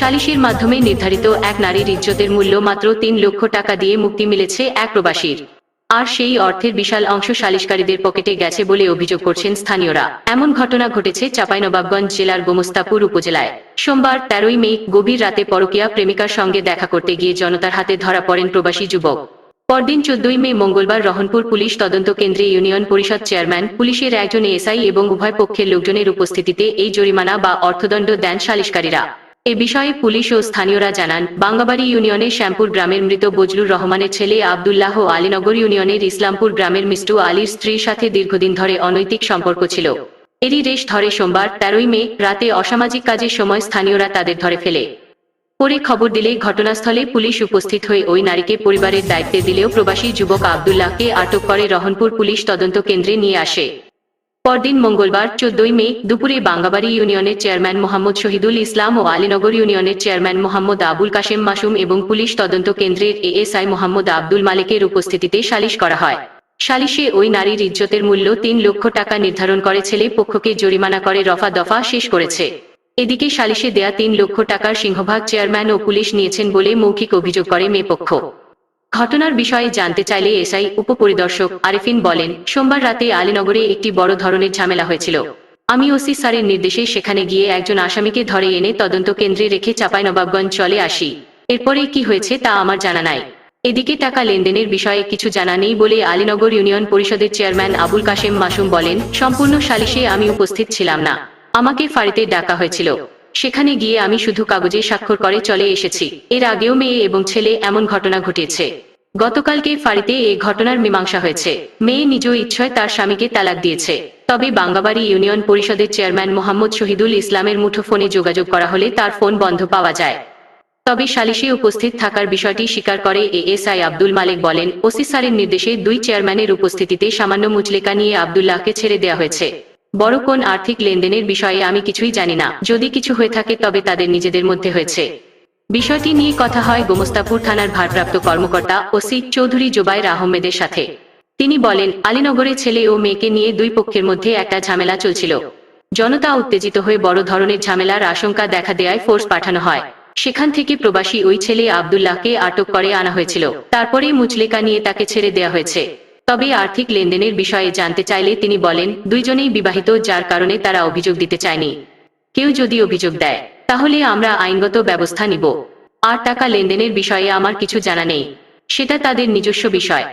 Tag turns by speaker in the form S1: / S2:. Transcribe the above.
S1: সালিশির মাধ্যমে নির্ধারিত এক নারীর ইজ্জতের মূল্য মাত্র তিন লক্ষ টাকা দিয়ে মুক্তি মিলেছে এক প্রবাসীর আর সেই অর্থের বিশাল অংশ সালিশকারীদের পকেটে গেছে বলে অভিযোগ করছেন স্থানীয়রা এমন ঘটনা ঘটেছে চাঁপাইনবাবগঞ্জ জেলার গোমস্তাপুর উপজেলায় সোমবার তেরোই মে গভীর রাতে পরকিয়া প্রেমিকার সঙ্গে দেখা করতে গিয়ে জনতার হাতে ধরা পড়েন প্রবাসী যুবক পরদিন চোদ্দই মে মঙ্গলবার রহনপুর পুলিশ তদন্ত কেন্দ্রে ইউনিয়ন পরিষদ চেয়ারম্যান পুলিশের একজন এসআই এবং উভয় পক্ষের লোকজনের উপস্থিতিতে এই জরিমানা বা অর্থদণ্ড দেন সালিশকারীরা এ বিষয়ে পুলিশ ও স্থানীয়রা জানান বাঙ্গাবাড়ি ইউনিয়নের শ্যামপুর গ্রামের মৃত বজলুর রহমানের ছেলে আবদুল্লাহ আলীনগর ইউনিয়নের ইসলামপুর গ্রামের মিষ্টু আলীর স্ত্রীর সাথে দীর্ঘদিন ধরে অনৈতিক সম্পর্ক ছিল এরই রেশ ধরে সোমবার তেরোই মে রাতে অসামাজিক কাজের সময় স্থানীয়রা তাদের ধরে ফেলে পরে খবর দিলে ঘটনাস্থলে পুলিশ উপস্থিত হয়ে ওই নারীকে পরিবারের দায়িত্বে দিলেও প্রবাসী যুবক আবদুল্লাহকে আটক করে রহনপুর পুলিশ তদন্ত কেন্দ্রে নিয়ে আসে পরদিন মঙ্গলবার চোদ্দই মে দুপুরে বাঙ্গাবাড়ি ইউনিয়নের চেয়ারম্যান মোহাম্মদ শহীদুল ইসলাম ও আলীনগর ইউনিয়নের চেয়ারম্যান মোহাম্মদ আবুল কাশেম মাসুম এবং পুলিশ তদন্ত কেন্দ্রের এএসআই মোহাম্মদ আব্দুল মালিকের উপস্থিতিতে সালিশ করা হয় সালিশে ওই নারীর ইজ্জতের মূল্য তিন লক্ষ টাকা নির্ধারণ করে ছেলে পক্ষকে জরিমানা করে রফা দফা শেষ করেছে এদিকে সালিশে দেয়া তিন লক্ষ টাকার সিংহভাগ চেয়ারম্যান ও পুলিশ নিয়েছেন বলে মৌখিক অভিযোগ করে মেয়ে পক্ষ ঘটনার বিষয়ে জানতে চাইলে এসআই উপপরিদর্শক আরিফিন বলেন সোমবার রাতে আলীনগরে একটি বড় ধরনের ঝামেলা হয়েছিল আমি ওসি স্যারের নির্দেশে সেখানে গিয়ে একজন আসামিকে ধরে এনে তদন্ত কেন্দ্রে রেখে নবাবগঞ্জ চলে আসি এরপরে কি হয়েছে তা আমার জানা নাই এদিকে টাকা লেনদেনের বিষয়ে কিছু জানা নেই বলে আলীনগর ইউনিয়ন পরিষদের চেয়ারম্যান আবুল কাশেম মাসুম বলেন সম্পূর্ণ সালিশে আমি উপস্থিত ছিলাম না আমাকে ফাঁড়িতে ডাকা হয়েছিল সেখানে গিয়ে আমি শুধু কাগজে স্বাক্ষর করে চলে এসেছি এর আগেও মেয়ে এবং ছেলে এমন ঘটনা ঘটিয়েছে গতকালকে ফাঁড়িতে এই ঘটনার মীমাংসা হয়েছে মেয়ে নিজ ইচ্ছায় তার স্বামীকে তালাক দিয়েছে তবে বাঙ্গাবাড়ি ইউনিয়ন পরিষদের চেয়ারম্যান মোহাম্মদ শহীদুল ইসলামের মুঠোফোনে যোগাযোগ করা হলে তার ফোন বন্ধ পাওয়া যায় তবে সালিশে উপস্থিত থাকার বিষয়টি স্বীকার করে এএসআই আব্দুল মালিক বলেন ওসি সারের নির্দেশে দুই চেয়ারম্যানের উপস্থিতিতে সামান্য মুচলেকা নিয়ে আবদুল্লাহকে ছেড়ে দেওয়া হয়েছে বড় কোন আর্থিক লেনদেনের বিষয়ে আমি কিছুই জানি না যদি কিছু হয়ে থাকে তবে তাদের নিজেদের মধ্যে হয়েছে বিষয়টি নিয়ে কথা হয় গোমস্তাপুর থানার ভারপ্রাপ্ত কর্মকর্তা ওসি চৌধুরী জোবাইর আহমেদের সাথে তিনি বলেন আলীনগরে ছেলে ও মেয়েকে নিয়ে দুই পক্ষের মধ্যে একটা ঝামেলা চলছিল জনতা উত্তেজিত হয়ে বড় ধরনের ঝামেলার আশঙ্কা দেখা দেয়ায় ফোর্স পাঠানো হয় সেখান থেকে প্রবাসী ওই ছেলে আবদুল্লাহকে আটক করে আনা হয়েছিল তারপরেই মুচলেকা নিয়ে তাকে ছেড়ে দেয়া হয়েছে তবে আর্থিক লেনদেনের বিষয়ে জানতে চাইলে তিনি বলেন দুইজনেই বিবাহিত যার কারণে তারা অভিযোগ দিতে চায়নি কেউ যদি অভিযোগ দেয় তাহলে আমরা আইনগত ব্যবস্থা নিব আর টাকা লেনদেনের বিষয়ে আমার কিছু জানা নেই সেটা তাদের নিজস্ব বিষয়